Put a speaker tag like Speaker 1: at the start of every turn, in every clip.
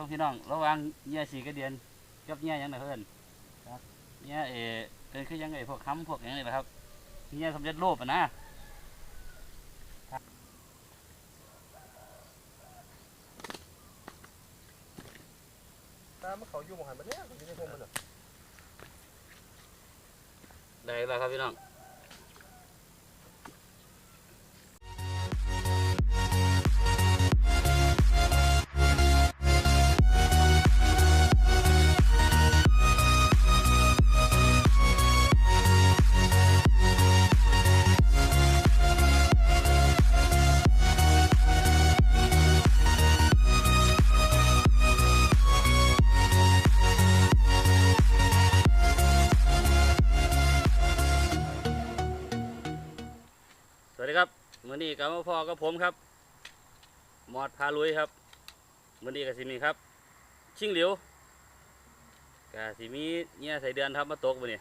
Speaker 1: ครับพี่น้อง ระหวังเงี้ยสีกระเดียนกับเงี้ยหยังไงเพื่อนเงี้ยเออเป็นคือยังไงพวกค้ำพวกหยังไงล่ะครับเงี้ยสำเร็จรูปอะนะ
Speaker 2: ตามเขาอยู่หมหันมาเนี่ยอยู่ในพงมันเหรอ
Speaker 1: ได้แล้วครับพี่น้อง กับมาพ่อกับผมครับ หมอดพาลุยครับมื้อนี้กับสิมีครับ ชิงเหลียวกะสิมีเนี่ยใส่เดือนครับมาตกมื้อนี้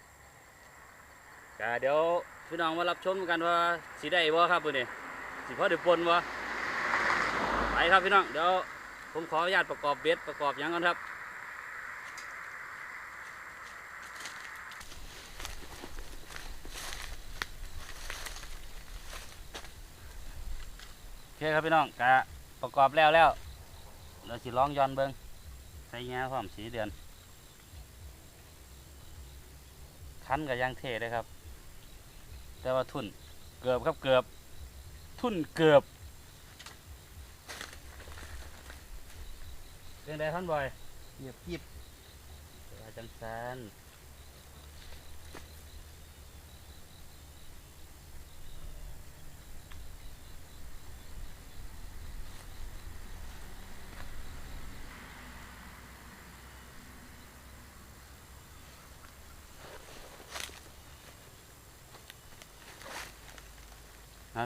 Speaker 1: กะเดี๋ยวพี่น้องมารับชมกันว่าสิได้บ่ครับมื้อนี้สิพอได้ปนบ่ไปครับพี่น้องเดี๋ยวผมขออนุญาตประกอบเบ็ดประกอบยังก่อนครับ เคครับพี่น้องกะประกอบแล้วแล้วเราสิลองย้อนเบิงใส่แง่พร้อมสีเดือน คันกับยางเทเลยครับ แต่ว่าทุนเกือบครับเกือบ ทุนเกือบเรื่องใดท่านบอย
Speaker 2: เหยียบกีบ
Speaker 1: อาจังสัน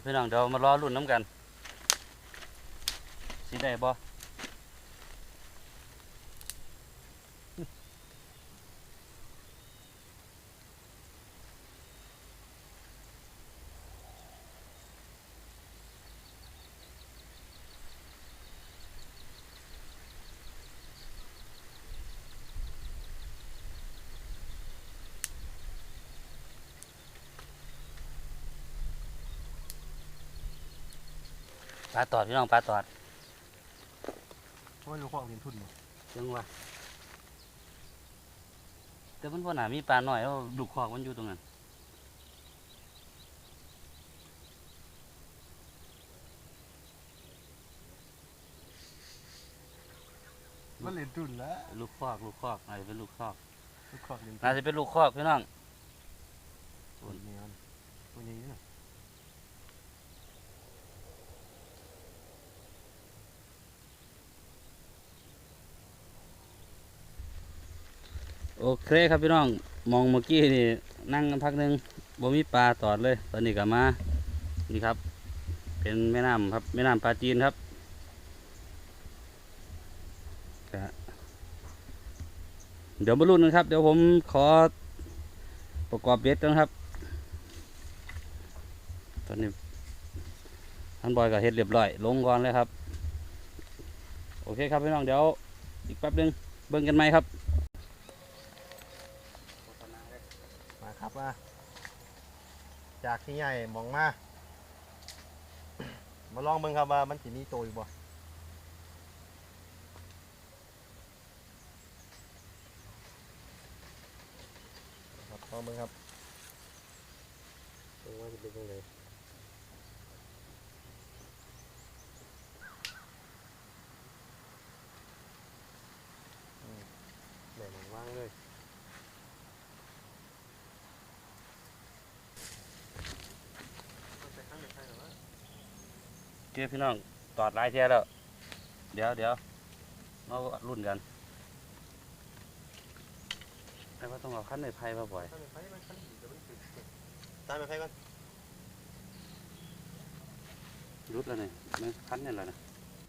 Speaker 1: พี่น้องเดี๋ยวมารอรุ่นน้ำกันสีได้บ่ ปลาตอดพี่น้องปลาตอด
Speaker 2: เพราะว่าลูกพ่อกินทุน
Speaker 1: จังวะแต่มันว่าหนามีปลาหน่อยแล้วดุกคอกมันอยู่ตรงนั้น
Speaker 2: มันเล่นทุนแล้ว
Speaker 1: ลูกคอกลูกคอกอาจจะเป็นลูกคอก
Speaker 2: ลูกพ่อเล่น
Speaker 1: น่าจะเป็นลูกคอกพี่น้อง
Speaker 2: ทุนเนี่ยตัวนี้นะ
Speaker 1: โอเคครับพี่น้องมองเมื่อกี้นี่นั่งกันพักหนึ่งบ่มีปลาตอดเลย ตอนนี้ก็มานี่ครับ เป็นแม่น้ำครับแม่น้ำปลาจีนครับเดี๋ยวมาลุ้นกันครับ เดี๋ยวผมขอประกอบเบ็ดกันครับ ตอนนี้ท่านบอยก็เฮ็ดเรียบร้อย ลงก่อนเลยครับ โอเคครับพี่น้องเดี๋ยวอีกแป๊บหนึงเบิ่งกันไหมครับ
Speaker 2: มาครับมา จากที่ใหญ่มองมา มาลองเบิ่งครับว่ามันสิมีโตอยู่บ่ครับลองเบิ่งครับเบิ่งว่าจะเป็นยังไงอืมแหล่งว่างเลย
Speaker 1: เจ้พี่น้องตอดหลายเที่ยแล้วเดี๋ยวเดี๋ยวเรารุ่นกันแต่ว่าต้องเอาขั้นในไพ่มาบ่อย
Speaker 2: ตามไปไฟก่อน
Speaker 1: รุดแล้วนี่มันขั้นนี่แหละนะ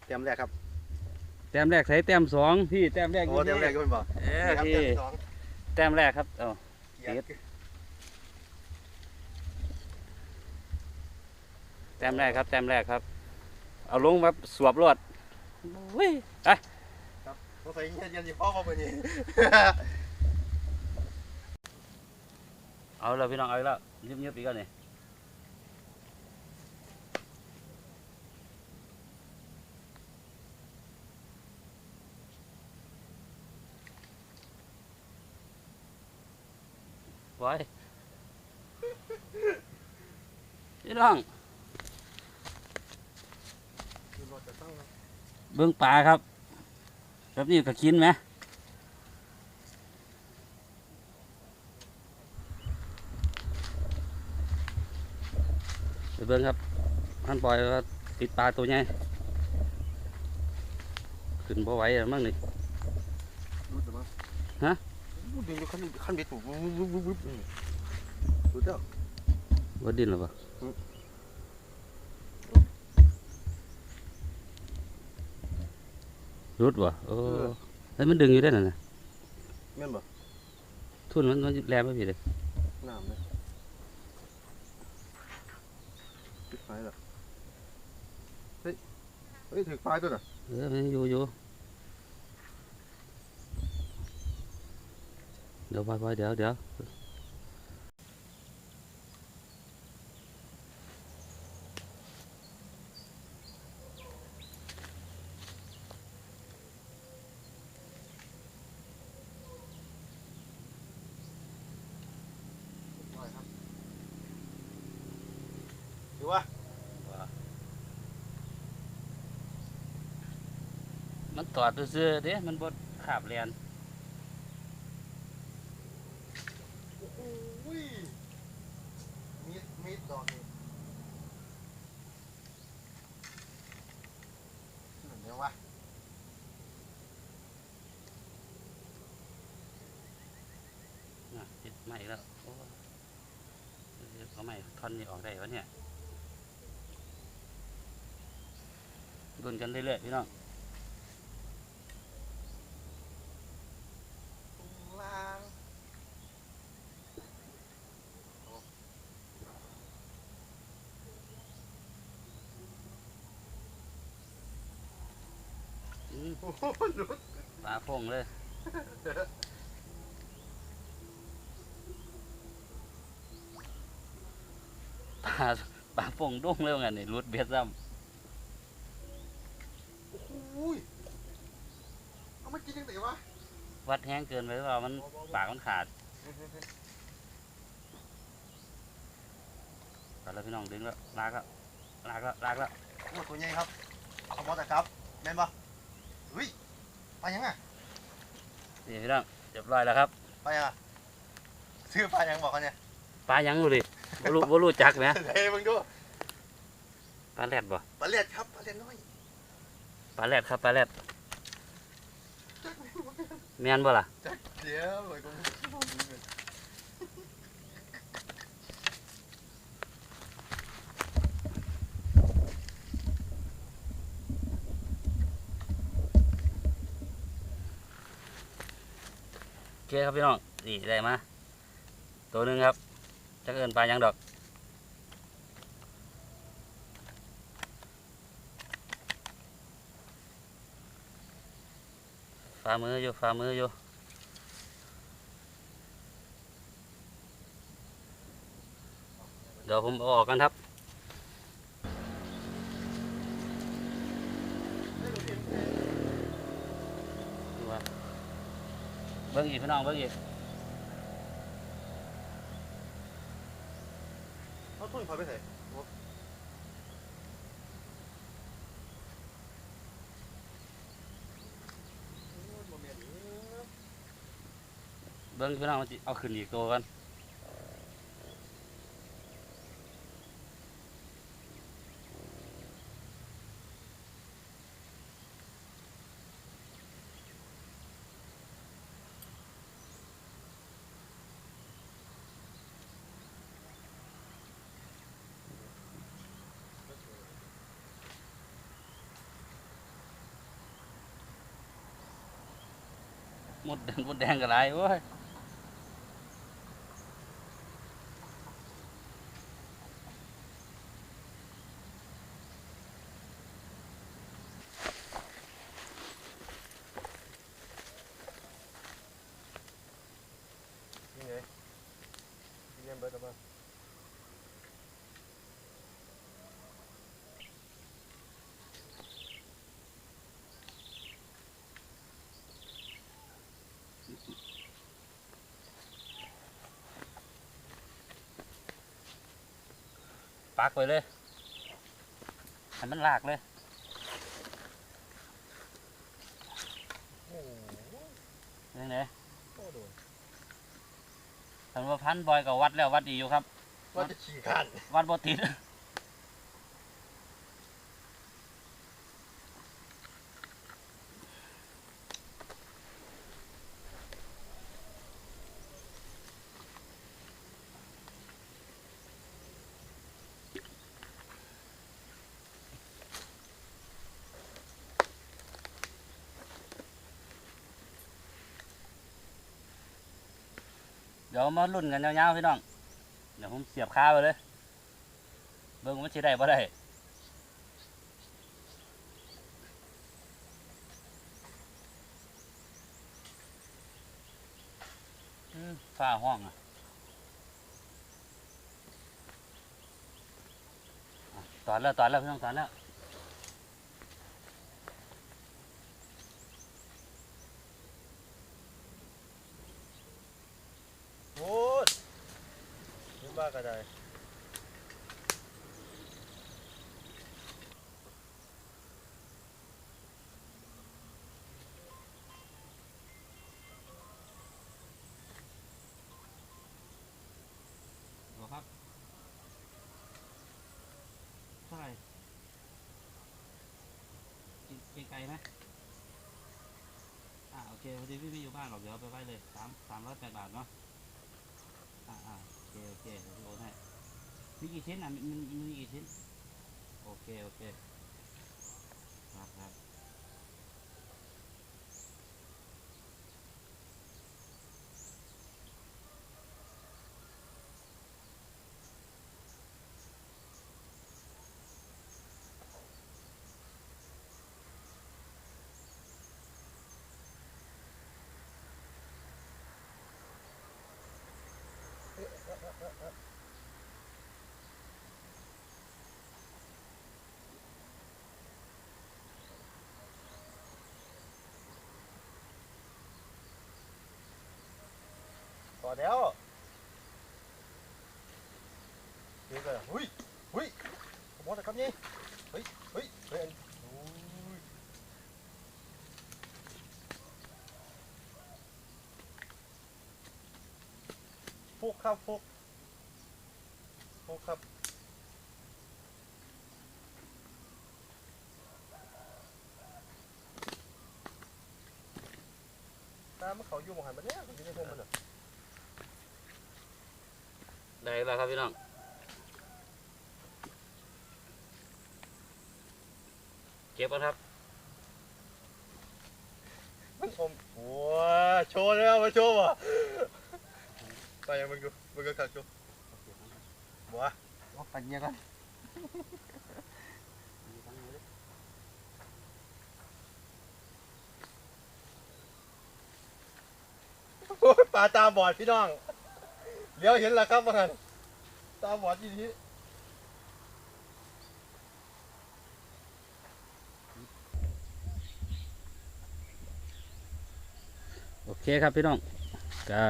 Speaker 2: เตรียมแรกครับ
Speaker 1: แต้มแรกใส่แต้มสองพี่แต้มแรก
Speaker 2: โอ้เตรียมแรกก็เป็นบ่
Speaker 1: เอ้ย
Speaker 2: ครับ
Speaker 1: พี่
Speaker 2: เตรียมสอง
Speaker 1: แต้มแรกครับเอา
Speaker 2: เกียร์
Speaker 1: แต้มแรกครับแต้มแรกครับ เอาลงแบบสวบรวดวิ่ไป
Speaker 2: สงสัยเย็นๆอยู่พ่อมาเป็นนี่
Speaker 1: เอาแล้วพี่น้องเอาอีกแล้วยิบยิบอีกแล้วนี่ไว้พี่น้อง เบื้องปลาครับ แบบนี้ก็กินไหมไปเบิ้งครับท่านปล่อยว่าติดปลาตัวใหญ่ขึ้นบ่ไหวแล้วมั้งนี่
Speaker 2: รู้หรือมั้ง
Speaker 1: ฮะ
Speaker 2: รู้ดึงอยู่ขั้นขั้นเบ็ดปุ๊บปุ๊บปุ๊บปุ๊บปุ๊บรู้เจ้า
Speaker 1: ว่าดินหรือเปล่ รุดวะโอ้แล้วมันดึงอยู่ได้น่ะนะ
Speaker 2: แม่นบ่
Speaker 1: ทุ่นมันมันแรงไม่ผิดเลย
Speaker 2: น้ำเลยปิดไฟแล้วเฮ้ยเฮ้ยถือไฟตัวน่ะ
Speaker 1: เออมันอยู่อยู่เดี๋ยวไปไปเดี๋ยวเดี๋ยว มันตอดซื่อๆเด้มันบดขาบเรียน
Speaker 2: อุ้ยมีดมีดดอกนี่นั่นเดี๋ยววะ
Speaker 1: น่ะติดใหม่แล้วโอ้ยเดี๋ยวเขาใหม่ท่อนนี้ออกได้วะเนี่ยดุนกันเรื่อยๆพี่น้อง
Speaker 2: ล่าง
Speaker 1: อืม
Speaker 2: โอ้โหหลุด
Speaker 1: ปลาพงเลย ปลาปลาพงดุ้งเลยว่างั้นนี่รุดเบียดซ้
Speaker 2: โอ้ยเอามากินยังไงวะำ
Speaker 1: วัดแห้งเกินไปหรือเปล่ามันปากมันขาดไปแล้วพี่น้องดึงแล้วลากแล้วลากแล้วลากแล้ว
Speaker 2: โอ้ตัวใหญ่ครับเอาบอสแต่ครับแม่นปะ เฮ้ยไปยังไง
Speaker 1: นี่พี่น้องเรียบร้อยแล้วครับ
Speaker 2: ไปยังอะซื้อไปยังบอกกันเนี่ย
Speaker 1: ปลายังดูดิบ่รู้บ่รู้จักไหม
Speaker 2: เฮ้ยมึงดู
Speaker 1: ปลาแรดบ่
Speaker 2: ปลาเลียดครับปลาเลียดน้อย
Speaker 1: ปลาแรดครับปลาแรดแม่นบ่ล่ะ
Speaker 2: เดี๋ยวเลยกู
Speaker 1: คครับพี่น้องนี่ได้มาตัวหนึ่งครับจะเอินปลายังดอกฝ่ามืออยู่ฝ่ามืออยู่เดี๋ยวผมเอาออกกันครับดูว่า เบิ้งอีกพี่น้องเบิ้งอีก
Speaker 2: เขาทุ่นเขาไปไหน
Speaker 1: เบิ้งพี่น้องมันสิเอาขึ้นอีกตัวกัน มดแดงหมดแดงกันไรโอ้ย ปักไปเลยให้มันลากเลย
Speaker 2: โอ้โห
Speaker 1: ยังไง
Speaker 2: โอ้โดน
Speaker 1: ท่านว่าพันบอยกับวัดแล้ววัดดีอยู่ครับ
Speaker 2: ว่าจะขี่ขัน
Speaker 1: วัดบ่ติด ดี๋ยวมาลุ้นกันยาวๆพี่น้อง เดี๋ยวผมเสียบคาไปเลย เบิ่งว่าสิได้บ่ได้อืมฟ้าห้องอะอะตอนแล้วตอนแล้วพี่น้องตอนแล้ว
Speaker 2: โอ้ยขึ้นบ้าก็ได้
Speaker 1: เหรอครับเท่าไหร่กินกินไก ลไหมอ่าโอเคพอดีพี่ไม่อยู่บ้านหรอกเดี๋ยวไปไว้เลยสามสามร้อยแปดบาทเนาะอ่าอ่าโอเคโอเคเดี๋ยวพี่โอนให้มีกี่ชิ้นอะมันมันมันมีกี่ชิ้นโอเคโอเคครับครับ
Speaker 2: แล้วเดี๋ยวก่อนหุ้ยหุ้ยผมว่าแต่ครับนี่เฮ้ยเฮ้ยเฮ้ยอันโอ้ยฟุกครับฟุกฟุกครับตามมันเขาอยู่มองหันมันเนี่ยอยู่ในพวกมันอะ
Speaker 1: ได้แล้วครับพี่น้องเก็บกันครับ
Speaker 2: มันอมโอ้ยโชว์แล้วมาโชว์ว่ะไปยังมึงดูมึงก็ขัดโชว์บัว
Speaker 3: เอาปัญญาก่อน
Speaker 2: โอ้ยปลาตาบอดพี่น้อง เลี้ยวเห็นแล้วครับว่าท่านตาบอดจริง
Speaker 1: โอเคครับพี่น้องก็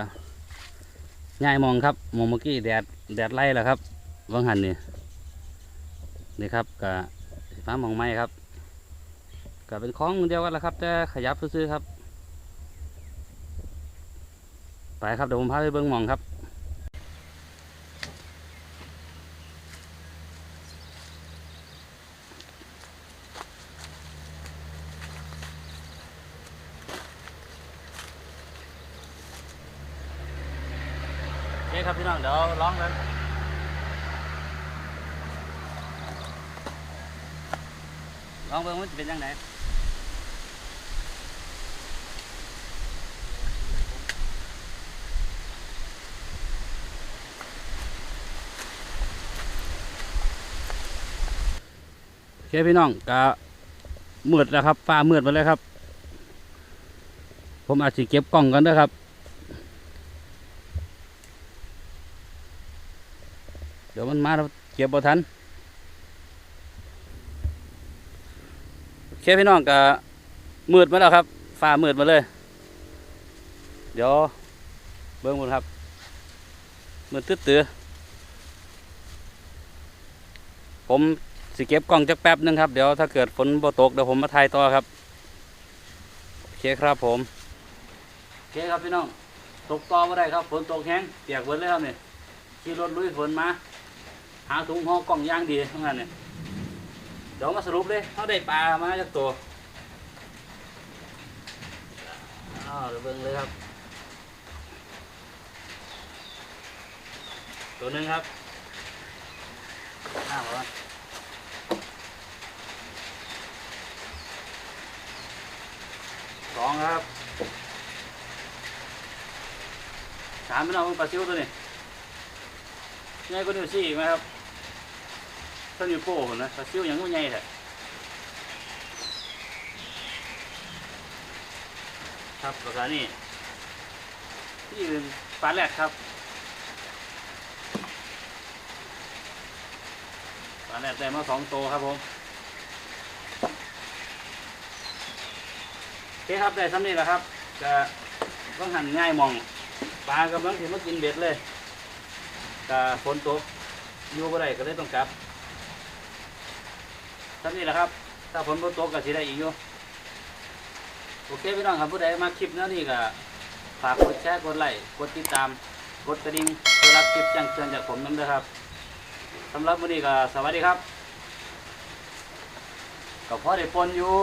Speaker 1: ง่ายมองครับมองเมื่อกี้แดดแดดไล่แล้วครับวังหันนี่นี่ครับก็ฟ้ามองไม้ครับก็เป็นคล้องเดียวกันแหละครับแต่ขยับซื้อครับ ไปครับเดี๋ยวผมพาไปเบิ้งมองครับ โอเคครับพี่น้องเดี๋ยวร้องเลยร้ องเบิ่งมันจะเป็นยังไงโอเคพี่น้องก็มืดแล้วครับฟ้ามืดมาเลยครับ ผมอาจจะเก็บกล้องกันด้วยครับ เดี๋ยวมันมาเก็บบ่ทันโอ เคพี่น้องก็มืดมาแล้วครับฟ้ามืดมาเลย เดี๋ยวเบิ้งบนครับมืดตื้อตื้อผมสิเก็บกล้องจักแป๊บหนึงครับ เดี๋ยวถ้าเกิดฝนบ่ตกเดี๋ยวผมมาถ่ายต่อครับโอเคครับผมโอเคครับพี่น้องตกต่อมาได้ครับฝนตกแห้งเปียกเบิดเลยครับเนี่ยขี่รถลุยฝนมา หาถุงห่อกล่องย่างดีทั้งนั้นเนี่ย เดี๋ยวมาสรุปเลยเขาได้ปลามาจากตัวอ้าวเดี๋ยวเบิ่งเลยครับ ตัวหนึ่งครับห้าหรอสองครับสามเป็นเอาปลาซิวตัวนี้ใหญ่กว่านิ้วชี้อีกไหมครับ ถ้านิ้วโป้ผมนะปลาซิวยังไม่ใหญ่แท้ครับปลาคานี่ที่เป็นปลาแรดครับปลาแรดได้มาสองตัวครับผมโอเคครับได้สำนี้แหล้วครับจะต้องหั่นง่ายมองปลากำลังถึงมากินเบ็ดเลยก็ฝนตกอยู่บ่ได้ก็เลยต้องกลับ ท่านี้แหละครับ ถ้าฝนบ่ตกก็สิได้อีกอยู่โอเคพี่น้องครับผู้ใดมาคลิปแนวนี้ก็ฝากกดแชร์กดไลค์กดติดตาม กดกระดิ่งเพื่อรับคลิปแจ้งเตือนจากผมนั่นเลยครับสำหรับวันนี้ก็สวัสดีครับก็พอได้ปนอยู่